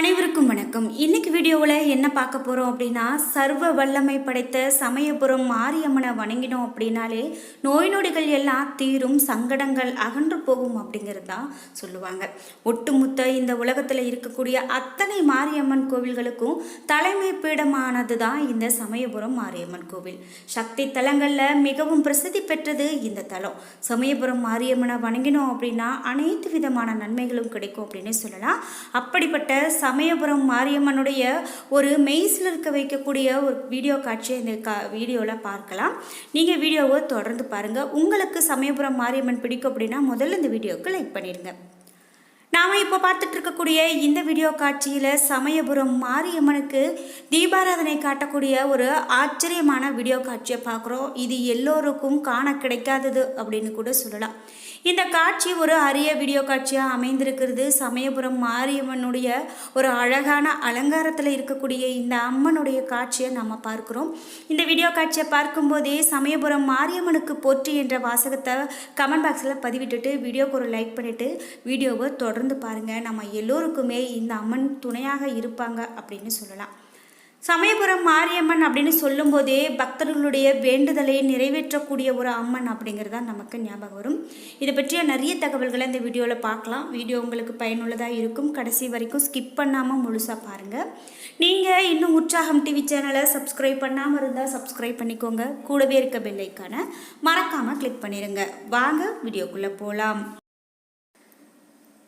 அனைவருக்கும் வணக்கம். இன்னைக்கு வீடியோவில் என்ன பார்க்க போகிறோம் அப்படின்னா சர்வ வல்லமை படைத்த சமயபுரம் மாரியம்மனை வணங்கினோம் அப்படின்னாலே நோய் நொடிகள் எல்லாம் தீரும் சங்கடங்கள் அகன்று போகும் அப்படிங்கிறது தான் சொல்லுவாங்க. ஒட்டுமொத்த இந்த உலகத்தில் இருக்கக்கூடிய அத்தனை மாரியம்மன் கோவில்களுக்கும் தலைமை பீடமானது தான் இந்த சமயபுரம் மாரியம்மன் கோவில். சக்தி தலங்களில் மிகவும் பிரசித்தி பெற்றது இந்த தலம். சமயபுரம் மாரியம்மனை வணங்கினோம் அப்படின்னா அனைத்து விதமான நன்மைகளும் கிடைக்கும் அப்படின்னு சொல்லலாம். அப்படிப்பட்ட சமயபுரம் மாரியம்மனுடைய ஒரு மெய்ஸில் இருக்க வைக்கக்கூடிய ஒரு வீடியோ காட்சியை இந்த கா வீடியோவில் பார்க்கலாம். நீங்கள் வீடியோவை தொடர்ந்து பாருங்கள் உங்களுக்கு சமயபுரம் மாரியம்மன் பிடிக்கும் அப்படின்னா முதல்ல இந்த வீடியோவுக்கு லைக் பண்ணிடுங்க. நாம் இப்போ பார்த்துட்டு இருக்கக்கூடிய இந்த வீடியோ காட்சியில் சமயபுரம் மாரியம்மனுக்கு தீபாராதனை காட்டக்கூடிய ஒரு ஆச்சரியமான வீடியோ காட்சியை பார்க்குறோம். இது எல்லோருக்கும் காண கிடைக்காதது அப்படின்னு கூட சொல்லலாம். இந்த காட்சி ஒரு அரிய வீடியோ காட்சியாக அமைந்திருக்கிறது. சமயபுரம் மாரியம்மனுடைய ஒரு அழகான அலங்காரத்தில் இருக்கக்கூடிய இந்த அம்மனுடைய காட்சியை நம்ம பார்க்குறோம். இந்த வீடியோ காட்சியை பார்க்கும்போதே சமயபுரம் மாரியம்மனுக்கு போற்றி என்ற வாசகத்தை கமெண்ட் பாக்ஸில் பதிவிட்டுட்டு வீடியோக்கு ஒரு லைக் பண்ணிவிட்டு வீடியோவை தொடர்ந்து பாருங்கள் நம்ம எல்லோருக்குமே இந்த அம்மன் துணையாக இருப்பாங்க அப்படின்னு சொல்லலாம். சமயபுரம் மாரியம்மன் அப்படின்னு சொல்லும்போதே பக்தர்களுடைய வேண்டுதலை நிறைவேற்றக்கூடிய ஒரு அம்மன் அப்படிங்கிறது தான் நமக்கு ஞாபகம் வரும். இதை பற்றிய நிறைய தகவல்களை இந்த வீடியோவில் பார்க்கலாம். வீடியோ உங்களுக்கு பயனுள்ளதாக இருக்கும். கடைசி வரைக்கும் ஸ்கிப் பண்ணாமல் முழுசாக பாருங்கள் நீங்கள் இன்னும் உற்சாகம் டிவி சேனலை சப்ஸ்கிரைப் பண்ணாமல் இருந்தால் சப்ஸ்கிரைப் பண்ணிக்கோங்க. கூடவே இருக்க பெல்லைக்கான மறக்காமல் கிளிக் பண்ணிடுங்க வாங்க வீடியோக்குள்ளே போகலாம்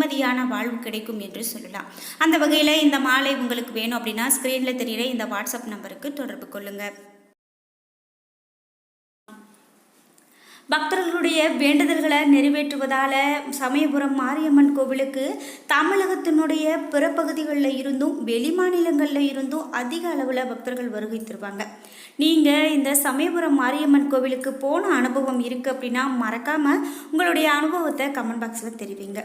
நிம்மதியான வாழ்வு கிடைக்கும் என்று சொல்லலாம். அந்த வகையில் இந்த மாலை உங்களுக்கு வேணும் அப்படின்னா ஸ்க்ரீனில் தெரிகிற இந்த வாட்ஸ்அப் நம்பருக்கு தொடர்பு கொள்ளுங்கள் பக்தர்களுடைய வேண்டுதல்களை நிறைவேற்றுவதால் சமயபுரம் மாரியம்மன் கோவிலுக்கு தமிழகத்தினுடைய பிற பகுதிகளில் இருந்தும் வெளி மாநிலங்களில் இருந்தும் அதிக அளவில் பக்தர்கள் வருகை தருவாங்க. நீங்கள் இந்த சமயபுரம் மாரியம்மன் கோவிலுக்கு போன அனுபவம் இருக்குது அப்படின்னா மறக்காமல் உங்களுடைய அனுபவத்தை கமெண்ட் பாக்ஸில் தெரிவிங்க.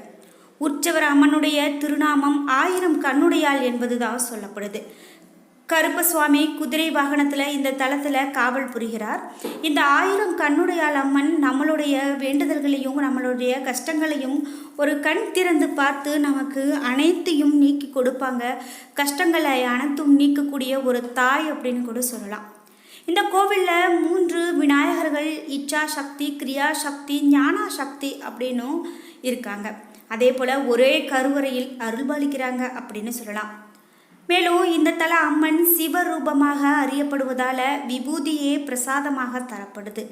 உற்சவர் அம்மனுடைய திருநாமம் ஆயிரம் கண்ணுடையாள் என்பதுதான் சொல்லப்படுது. கருப்பசுவாமி குதிரை வாகனத்தில் இந்த தளத்தில் காவல் புரிகிறார். இந்த ஆயிரம் கண்ணுடையாள் அம்மன் நம்மளுடைய வேண்டுதல்களையும் நம்மளுடைய கஷ்டங்களையும் ஒரு கண் திறந்து பார்த்து நமக்கு அனைத்தையும் நீக்கி கொடுப்பாங்க. கஷ்டங்களை அனைத்தும் நீக்கக்கூடிய ஒரு தாய் அப்படின்னு கூட சொல்லலாம். இந்த கோவிலில் மூன்று விநாயகர்கள் இச்சா சக்தி கிரியா சக்தி ஞானா சக்தி அப்படின்னும் இருக்காங்க. அதே போல் ஒரே கருவறையில் அருள்பாலிக்கிறாங்க அப்படின்னு சொல்லலாம். மேலும் இந்த தல அம்மன் சிவரூபமாக அறியப்படுவதால் விபூதியே பிரசாதமாக தரப்படுது.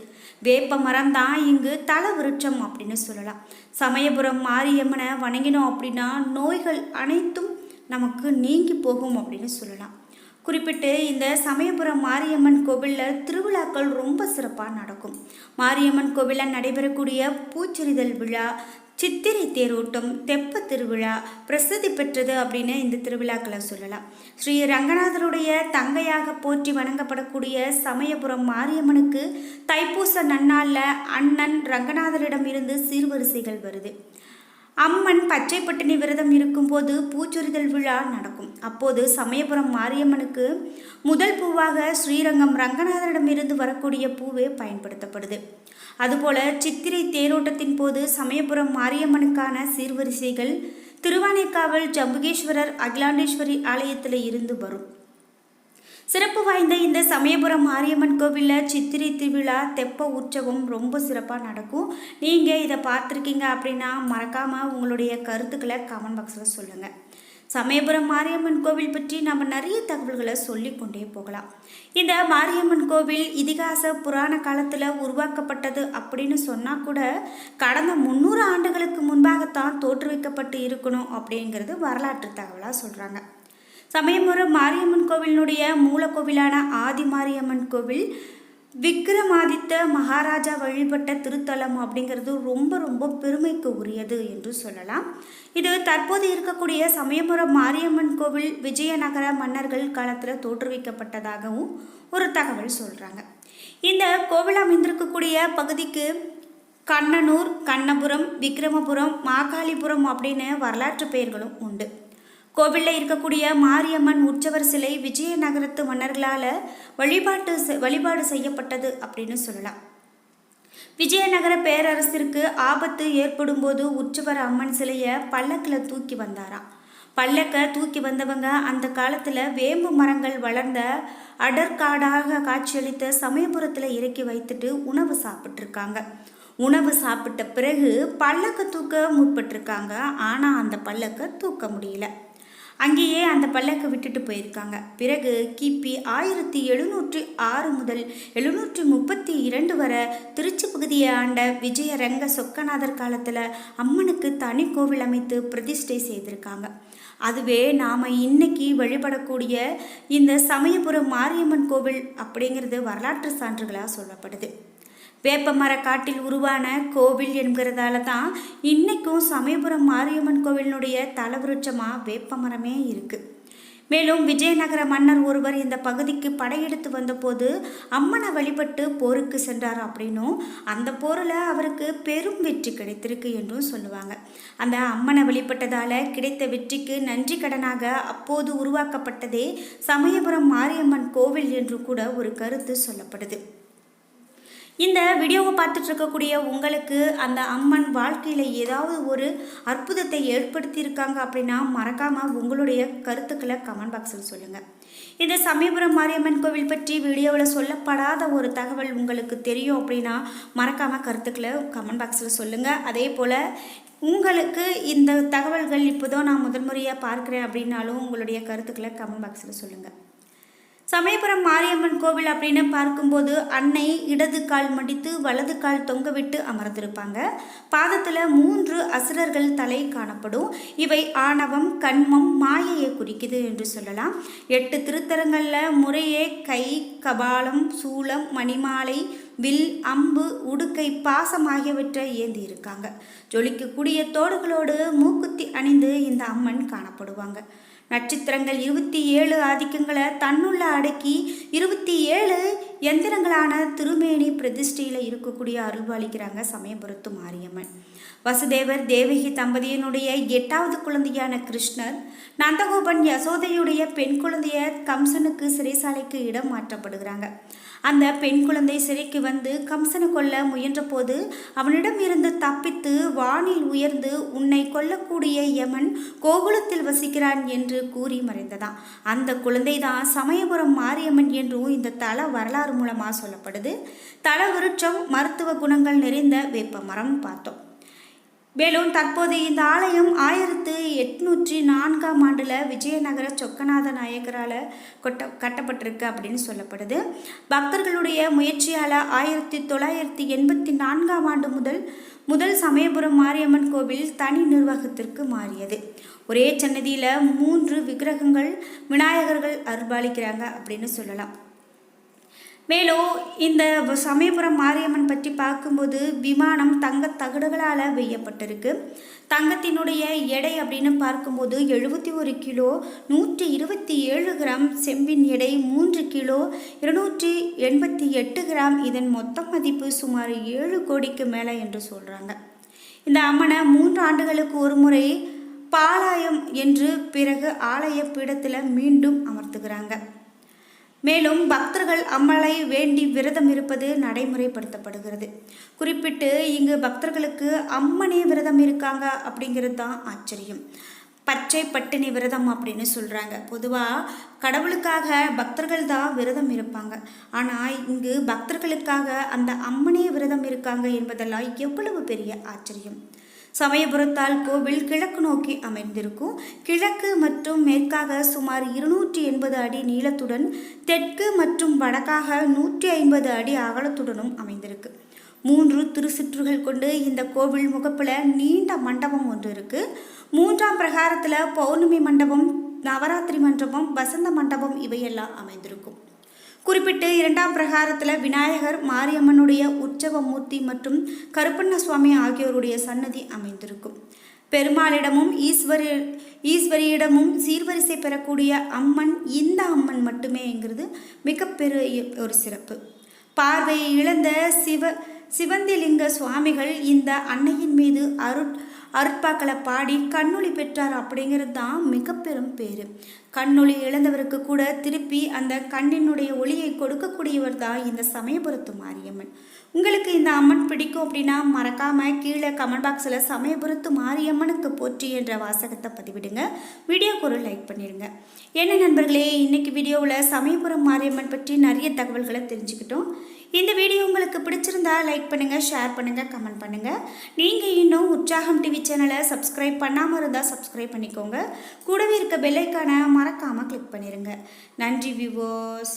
வேப்ப மரம் தான் இங்கு தல விருட்சம் அப்படின்னு சொல்லலாம். சமயபுரம் மாரியம்மனை வணங்கினோம் அப்படின்னா நோய்கள் அனைத்தும் நமக்கு நீங்கி போகும் அப்படின்னு சொல்லலாம். குறிப்பிட்டு இந்த சமயபுரம் மாரியம்மன் கோவிலில் திருவிழாக்கள் ரொம்ப சிறப்பாக நடக்கும். மாரியம்மன் கோவிலில் நடைபெறக்கூடிய பூச்செறிதல் விழா சித்திரை தேரோட்டம் தெப்ப திருவிழா பிரசித்தி பெற்றது அப்படின்னு இந்த திருவிழாக்களை சொல்லலாம். ஸ்ரீ ரங்கநாதருடைய தங்கையாக போற்றி வணங்கப்படக்கூடிய சமயபுரம் மாரியம்மனுக்கு தைப்பூச நன்னாளில் அண்ணன் ரங்கநாதரிடம் இருந்து சீர்வரிசைகள் வருது. அம்மன் பச்சை பட்டினி விரதம் இருக்கும்போது பூச்சொரிதல் விழா நடக்கும். அப்போது சமயபுரம் மாரியம்மனுக்கு முதல் பூவாக ஸ்ரீரங்கம் ரங்கநாதரிடமிருந்து வரக்கூடிய பூவே பயன்படுத்தப்படுது. அதுபோல சித்திரை தேரோட்டத்தின் போது சமயபுரம் மாரியம்மனுக்கான சீர்வரிசைகள் திருவானைக்காவல் ஜம்புகேஸ்வரர் அகிலாண்டேஸ்வரி ஆலயத்தில் இருந்து வரும். சிறப்பு வாய்ந்த இந்த சமயபுரம் மாரியம்மன் கோவிலில் சித்திரை திருவிழா தெப்ப உற்சவம் ரொம்ப சிறப்பாக நடக்கும். நீங்கள் இதை பார்த்துருக்கீங்க அப்படின்னா மறக்காமல் உங்களுடைய கருத்துக்களை கமெண்ட் பாக்ஸில் சொல்லுங்கள் சமயபுரம் மாரியம்மன் கோவில் பற்றி நம்ம நிறைய தகவல்களை சொல்லிக்கொண்டே போகலாம். இந்த மாரியம்மன் கோவில் இதிகாச புராண காலத்தில் உருவாக்கப்பட்டது அப்படின்னு சொன்னால் கூட கடந்த முந்நூறு ஆண்டுகளுக்கு முன்பாகத்தான் தோற்றுவிக்கப்பட்டு இருக்கணும் அப்படிங்கிறது வரலாற்று தகவலாக சொல்கிறாங்க சமயபுரம் மாரியம்மன் கோவிலினுடைய மூலக்கோவிலான ஆதி மாரியம்மன் கோவில் விக்ரமாதித்த மகாராஜா வழிபட்ட திருத்தலம் அப்படிங்கிறது ரொம்ப ரொம்ப பெருமைக்கு உரியது என்று சொல்லலாம். இது தற்போது இருக்கக்கூடிய சமயபுரம் மாரியம்மன் கோவில் விஜயநகர மன்னர்கள் காலத்தில் தோற்றுவிக்கப்பட்டதாகவும் ஒரு தகவல் சொல்கிறாங்க இந்த கோவில் அமைந்திருக்கக்கூடிய பகுதிக்கு கண்ணனூர் கண்ணபுரம் விக்ரமபுரம் மாகாளிபுரம் அப்படின்னு வரலாற்று பெயர்களும் உண்டு. கோவிலில் இருக்கக்கூடிய மாரியம்மன் உற்சவர் சிலை விஜயநகரத்து மன்னர்களால் வழிபாட்டு வழிபாடு செய்யப்பட்டது அப்படின்னு சொல்லலாம். விஜயநகர பேரரசிற்கு ஆபத்து ஏற்படும் போது உற்சவர் அம்மன் சிலையை பல்லக்கில் தூக்கி வந்தாராம் பல்லக்க தூக்கி வந்தவங்க அந்த காலத்தில் வேம்பு மரங்கள் வளர்ந்த அடற்காடாக காட்சியளித்த சமயபுரத்தில் இறக்கி வைத்துட்டு உணவு சாப்பிட்ருக்காங்க உணவு சாப்பிட்ட பிறகு பல்லக்க தூக்க முற்பட்டிருக்காங்க. ஆனால் அந்த பல்லக்க தூக்க முடியல. அங்கேயே அந்த பல்லக்கை விட்டுட்டு போயிருக்காங்க. பிறகு கிபி ஆயிரத்தி எழுநூற்றி ஆறு முதல் எழுநூற்றி முப்பத்தி இரண்டு வரை திருச்சி பகுதியை ஆண்ட விஜயரங்க சொக்கநாதர் காலத்தில் அம்மனுக்கு தனி கோவில் அமைத்து பிரதிஷ்டை செய்திருக்காங்க. அதுவே நாம் இன்னைக்கு வழிபடக்கூடிய இந்த சமயபுரம் மாரியம்மன் கோவில் அப்படிங்கிறது வரலாற்று சான்றுகளாக சொல்லப்படுது. வேப்பமர காட்டில் உருவான கோவில் என்கிறதால தான் இன்றைக்கும் சமயபுரம் மாரியம்மன் கோவிலினுடைய தலவிருட்சமாக வேப்பமரமே இருக்குது மேலும் விஜயநகர மன்னர் ஒருவர் இந்த பகுதிக்கு படையெடுத்து வந்தபோது அம்மனை வழிபட்டு போருக்கு சென்றார் அப்படின்னும் அந்த போரில் அவருக்கு பெரும் வெற்றி கிடைத்திருக்கு என்றும் சொல்லுவாங்க. அந்த அம்மனை வழிபட்டதால் கிடைத்த வெற்றிக்கு நன்றி கடனாக அப்போது உருவாக்கப்பட்டதே சமயபுரம் மாரியம்மன் கோவில் என்று கூட ஒரு கருத்து சொல்லப்படுது. இந்த வீடியோவை பார்த்துட்டு இருக்கக்கூடிய உங்களுக்கு அந்த அம்மன் வாழ்க்கையில் ஏதாவது ஒரு அற்புதத்தை ஏற்படுத்தியிருக்காங்க அப்படின்னா மறக்காமல் உங்களுடைய கருத்துக்களை கமெண்ட் பாக்ஸில் சொல்லுங்கள் இந்த சமயபுரம் மாரியம்மன் கோவில் பற்றி வீடியோவில் சொல்லப்படாத ஒரு தகவல் உங்களுக்கு தெரியும் அப்படின்னா மறக்காமல் கருத்துக்களை கமெண்ட் பாக்ஸில் சொல்லுங்கள் அதே போல் உங்களுக்கு இந்த தகவல்கள் இப்போதான் நான் முதல் முறையாக பார்க்குறேன் அப்படின்னாலும் உங்களுடைய கருத்துக்களை கமெண்ட் பாக்ஸில் சொல்லுங்கள் சமயபுரம் மாரியம்மன் கோவில் அப்படின்னு பார்க்கும்போது அன்னை இடது கால் மடித்து வலது கால் தொங்கவிட்டு அமர்ந்திருப்பாங்க. பாதத்தில் மூன்று அசுரர்கள் தலை காணப்படும். இவை ஆணவம் கண்மம் மாயையை குறிக்குது என்று சொல்லலாம். எட்டு திருத்தலங்களில் முறையே கை கபாலம் சூளம் மணிமாலை வில் அம்பு உடுக்கை பாசம் ஆகியவற்றை ஏந்தி இருக்காங்க. ஜொலிக்கக்கூடிய தோடுகளோடு மூக்குத்தி அணிந்து இந்த அம்மன் காணப்படுவாங்க. நட்சத்திரங்கள் இருபத்தி ஏழு ஆதிக்கங்களை தன்னுள்ள அடக்கி இருபத்தி ஏழு எந்திரங்களான திருமேனி பிரதிஷ்டையில் இருக்கக்கூடிய அருள்பாலிக்கிறாங்க சமயபுரத்து மாரியம்மன். வசுதேவர் தேவகி தம்பதியினுடைய எட்டாவது குழந்தையான கிருஷ்ணர் நந்தகோபன் யசோதையுடைய பெண் குழந்தைய கம்சனுக்கு சிறைசாலைக்கு இடம் மாற்றப்படுகிறாங்க. அந்த பெண் குழந்தை சிறைக்கு வந்து கம்சனை கொல்ல முயன்றபோது அவனிடம் இருந்து தப்பித்து வானில் உயர்ந்து உன்னை கொல்லக்கூடிய யமன் கோகுலத்தில் வசிக்கிறான் என்று கூறி மறைந்ததான் அந்த குழந்தை தான் சமயபுரம் மாரியம்மன் என்றும் இந்த தல வரலாறு மூலமாக சொல்லப்படுது. தலவிருட்சம் மருத்துவ குணங்கள் நிறைந்த வேப்ப மரம் பார்த்தோம். மேலும் தற்போது இந்த ஆலயம் ஆயிரத்து எட்நூற்றி நான்காம் ஆண்டில் விஜயநகர சொக்கநாத நாயக்கரால் கொட்ட கட்டப்பட்டிருக்கு அப்படின்னு சொல்லப்படுது. பக்தர்களுடைய முயற்சியால் ஆயிரத்தி தொள்ளாயிரத்தி எண்பத்தி நான்காம் ஆண்டு முதல் முதல் சமயபுரம் மாரியம்மன் கோவில் தனி நிர்வாகத்திற்கு மாறியது. ஒரே சன்னதியில் மூன்று விக்கிரகங்கள் விநாயகர்கள் அருள்பாலிக்கிறாங்க அப்படின்னு சொல்லலாம். மேலும் இந்த சமயபுரம் மாரியம்மன் பற்றி பார்க்கும்போது விமானம் தங்க தகடுகளால் வெய்யப்பட்டிருக்கு. தங்கத்தினுடைய எடை அப்படின்னு பார்க்கும்போது எழுபத்தி ஒரு கிலோ நூற்றி இருபத்தி ஏழு கிராம் செம்பின் எடை மூன்று கிலோ இருநூற்றி எண்பத்தி எட்டு கிராம் இதன் மொத்த மதிப்பு சுமார் ஏழு கோடிக்கு மேலே என்று சொல்கிறாங்க இந்த அம்மனை மூன்று ஆண்டுகளுக்கு ஒரு முறை பாலாயம் என்று பிறகு ஆலய பீடத்தில் மீண்டும் அமர்த்துகிறாங்க. மேலும் பக்தர்கள் அம்மலை வேண்டி விரதம் இருப்பது நடைமுறைப்படுத்தப்படுகிறது. குறிப்பிட்டு இங்கு பக்தர்களுக்கு அம்மனே விரதம் இருக்காங்க அப்படிங்கிறது தான் ஆச்சரியம். பச்சை பட்டினி விரதம் அப்படின்னு சொல்கிறாங்க பொதுவாக கடவுளுக்காக பக்தர்கள் தான் விரதம் இருப்பாங்க. ஆனால் இங்கு பக்தர்களுக்காக அந்த அம்மனே விரதம் இருக்காங்க என்பதெல்லாம் எவ்வளவு பெரிய ஆச்சரியம். சமயபுரத்தால் கோவில் கிழக்கு நோக்கி அமைந்திருக்கும். கிழக்கு மற்றும் மேற்காக சுமார் இருநூற்றி எண்பது அடி நீளத்துடன் தெற்கு மற்றும் வடக்காக நூற்றி ஐம்பது அடி அகலத்துடனும் அமைந்திருக்கு. மூன்று திருச்சுற்றுகள் கொண்டு இந்த கோவில் முகப்பில் நீண்ட மண்டபம் ஒன்று இருக்கு. மூன்றாம் பிரகாரத்தில் பௌர்ணமி மண்டபம் நவராத்திரி மண்டபம் வசந்த மண்டபம் இவையெல்லாம் அமைந்திருக்கும். குறிப்பிட்டு இரண்டாம் பிரகாரத்தில் விநாயகர் மாரியம்மனுடைய உற்சவ மூர்த்தி மற்றும் கருப்பண்ண சுவாமி ஆகியோருடைய சன்னதி அமைந்திருக்கும். பெருமாளிடமும் ஈஸ்வரி ஈஸ்வரியிடமும் சீர்வரிசை பெறக்கூடிய அம்மன் இந்த அம்மன் மட்டுமேங்கிறது மிகப்பெரிய ஒரு சிறப்பு. பார்வையை இழந்த சிவ சிவந்திலிங்க சுவாமிகள் இந்த அன்னையின் மீது அருட் அருட்பாக்களை பாடி கண்ணொளி பெற்றார் அப்படிங்கிறது தான் மிக பெரும் பேர். கண்ணொளி இழந்தவருக்கு கூட திருப்பி அந்த கண்ணினுடைய ஒளியை கொடுக்கக்கூடியவர் தான் இந்த சமயபுரத்து மாரியம்மன். உங்களுக்கு இந்த அம்மன் பிடிக்கும் அப்படின்னா மறக்காமல் கீழே கமெண்ட் பாக்ஸில் சமயபுரத்து மாரியம்மனுக்கு போற்றி என்ற வாசகத்தை பதிவிடுங்க. வீடியோக்கு ஒரு லைக் பண்ணிடுங்க என்ன நண்பர்களே இன்னைக்கு வீடியோவில் சமயபுரம் மாரியம்மன் பற்றி நிறைய தகவல்களை தெரிஞ்சுக்கிட்டோம். இந்த வீடியோ உங்களுக்கு பிடிச்சிருந்தா லைக் பண்ணுங்கள் ஷேர் பண்ணுங்கள் கமெண்ட் பண்ணுங்கள் நீங்கள் இன்னும் உற்சாகம் டிவி சேனலை சப்ஸ்கிரைப் பண்ணாமல் இருந்தால் சப்ஸ்கிரைப் பண்ணிக்கோங்க. கூடவே இருக்க பெல்லைக்கான மறக்காமல் கிளிக் பண்ணிடுங்க நன்றி வியூவர்ஸ்